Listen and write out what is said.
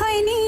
হয়নি।